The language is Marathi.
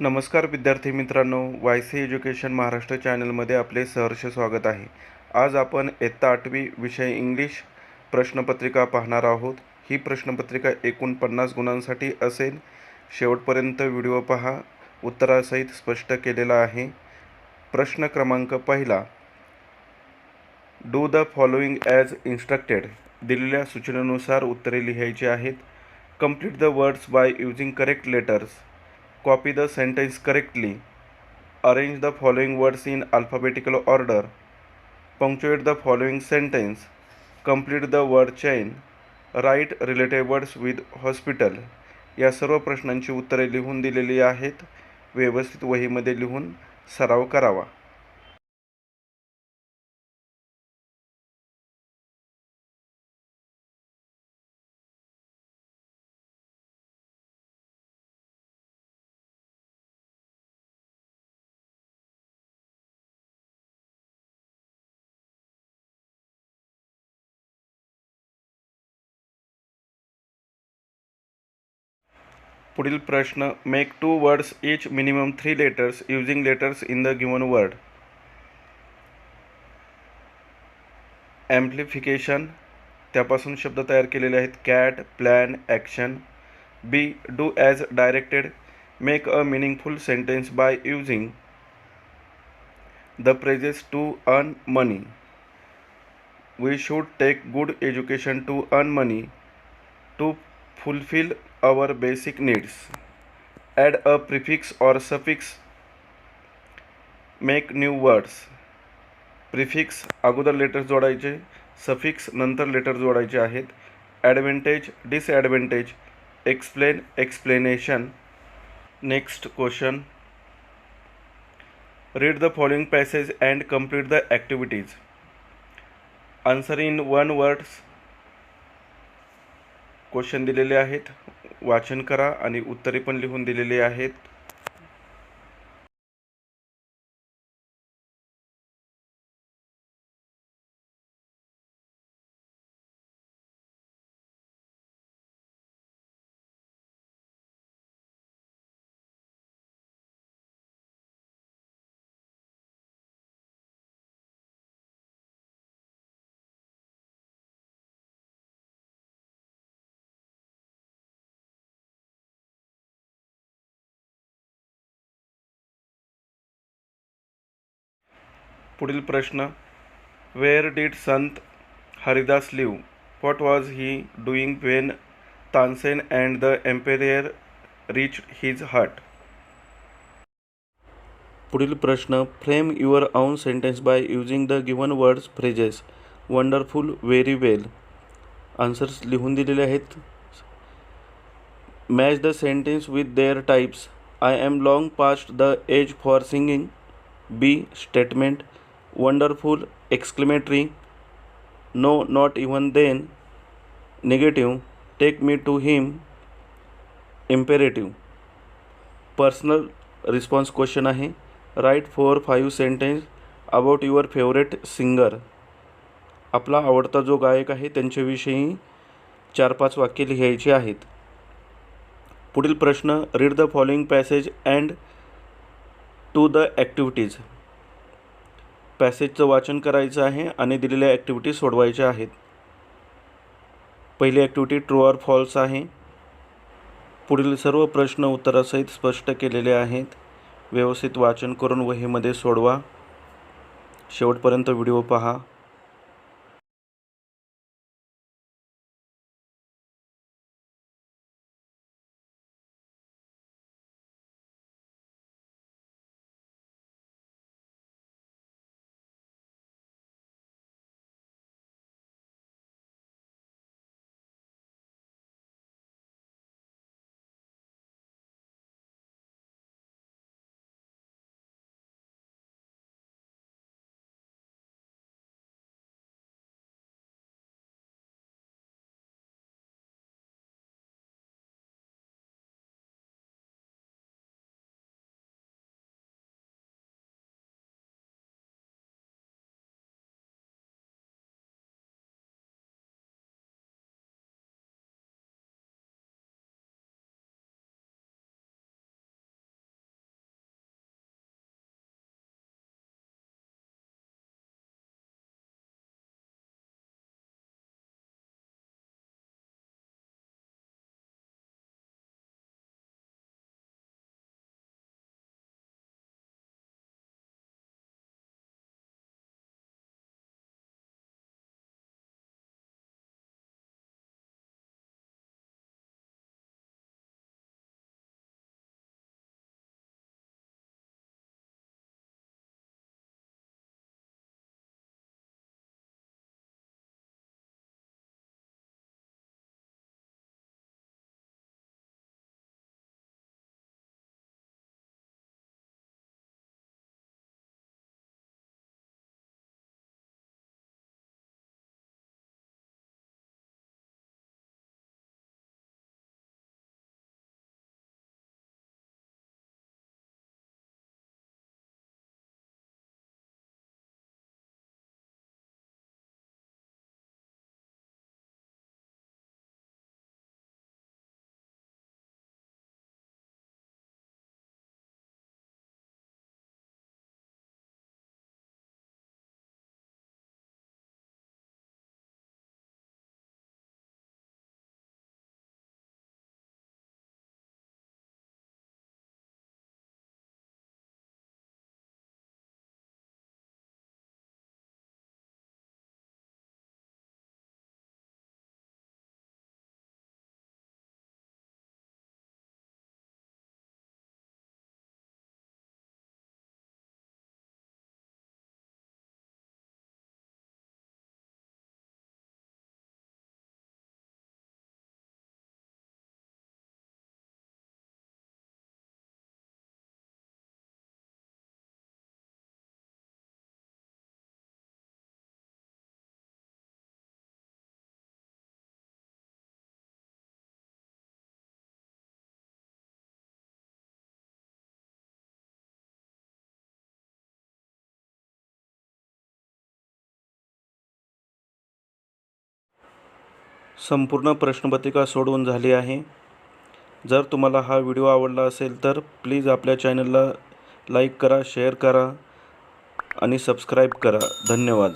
नमस्कार विद्यार्थी मित्रांनो वाय सी एज्युकेशन महाराष्ट्र चॅनलमध्ये आपले सहर्ष स्वागत आहे. आज आपण इयत्ता आठवी विषय इंग्लिश प्रश्नपत्रिका पाहणार आहोत. ही प्रश्नपत्रिका एकूण पन्नास गुणांसाठी असेल. शेवटपर्यंत व्हिडिओ पहा. उत्तरासहित स्पष्ट केलेला आहे. प्रश्न क्रमांक पहिला. Do the following as instructed दिलेल्या सूचनेनुसार उत्तरे लिहायची आहेत. Complete the words by using correct letters copy the sentence correctly, arrange the following words in alphabetical order, punctuate the following sentence, complete the word chain, write related words with hospital. या सर्व प्रश्नांची उत्तरे लिहून दिलेली आहेत व्यवस्थित वहीमध्ये लिहून सराव करावा पुढील प्रश्न make two words each minimum three letters using letters in the given word amplification त्यापासून शब्द तयार केलेले आहेत. Cat plan action be do as directed make a meaningful sentence by using the phrases to earn money we should take good education to earn money to fulfill our basic needs. Add a prefix or suffix. Make new words. Prefix अगोदर लेटर जोडायचे सफिक्स नंतर लेटर जोडायचे आहेत advantage disadvantage explain explanation next question read the following passage and complete the activities answer in one words Question दिलेले आहेत वाचन करा आणि उत्तरे पण लिहून दिलेली आहेत. पुढील प्रश्न where did Sant Haridas live what was he doing when Tansen and the emperor reach his hut पुढील प्रश्न frame your own sentence by using the given words phrases wonderful very well answers लिहून दिलेले आहेत. Match the sentence with their types I am long past the age for singing B statement wonderful exclamatory no not even then negative take me to him imperative personal response question आहे. Right four five sentence about your favourite singer आपला आवडता जो गायक आहे त्यांच्याविषयी चार पाच वाक्य लिहायची आहेत. पुढील प्रश्न read the following passage and do the activities पॅसेजचं वाचन करायचं आहे आणि दिलेल्या ॲक्टिव्हिटी सोडवायच्या आहेत. पहिली ॲक्टिव्हिटी ट्रू ऑर फॉल्स आहे. पुढील सर्व प्रश्न उत्तरासहित स्पष्ट केलेले आहेत. व्यवस्थित वाचन करून वहीमध्ये सोडवा. शेवटपर्यंत व्हिडिओ पहा. संपूर्ण प्रश्नपत्रिका सोडवून झाली आहे. जर तुम्हाला हा व्हिडिओ आवडला असेल तर प्लीज आपल्या चॅनलला लाईक करा शेअर करा आणि सबस्क्राईब करा. धन्यवाद.